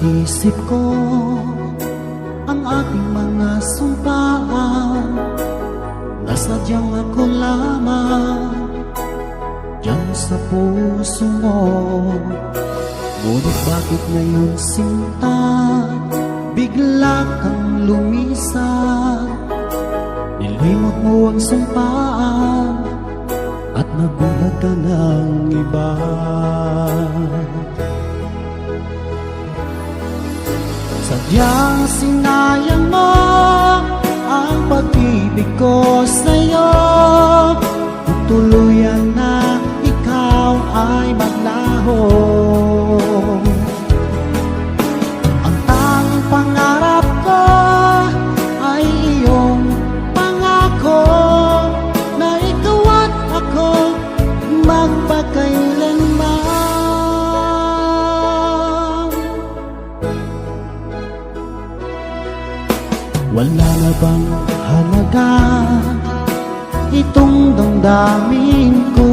Naisip ko ang ating mga sumpaan Na sadyang ako lamang Diyan sa puso mo. Ngunit bakit ngayon sinta Bigla kang lumisan Nilimot mo ang sumpaan At nabuhat ka ng iba Sadyang sinayang mo Ang pag-ibig ko sa'yo Wala na bang halaga itong damdamin ko?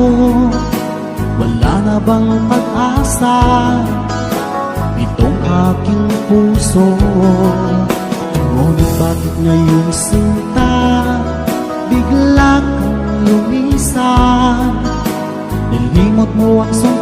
Wala na bang pag-asa itong aking puso? Ngunit bakit ngayon sinta bigla kang lumisan? Nilimot mo ang sumpaan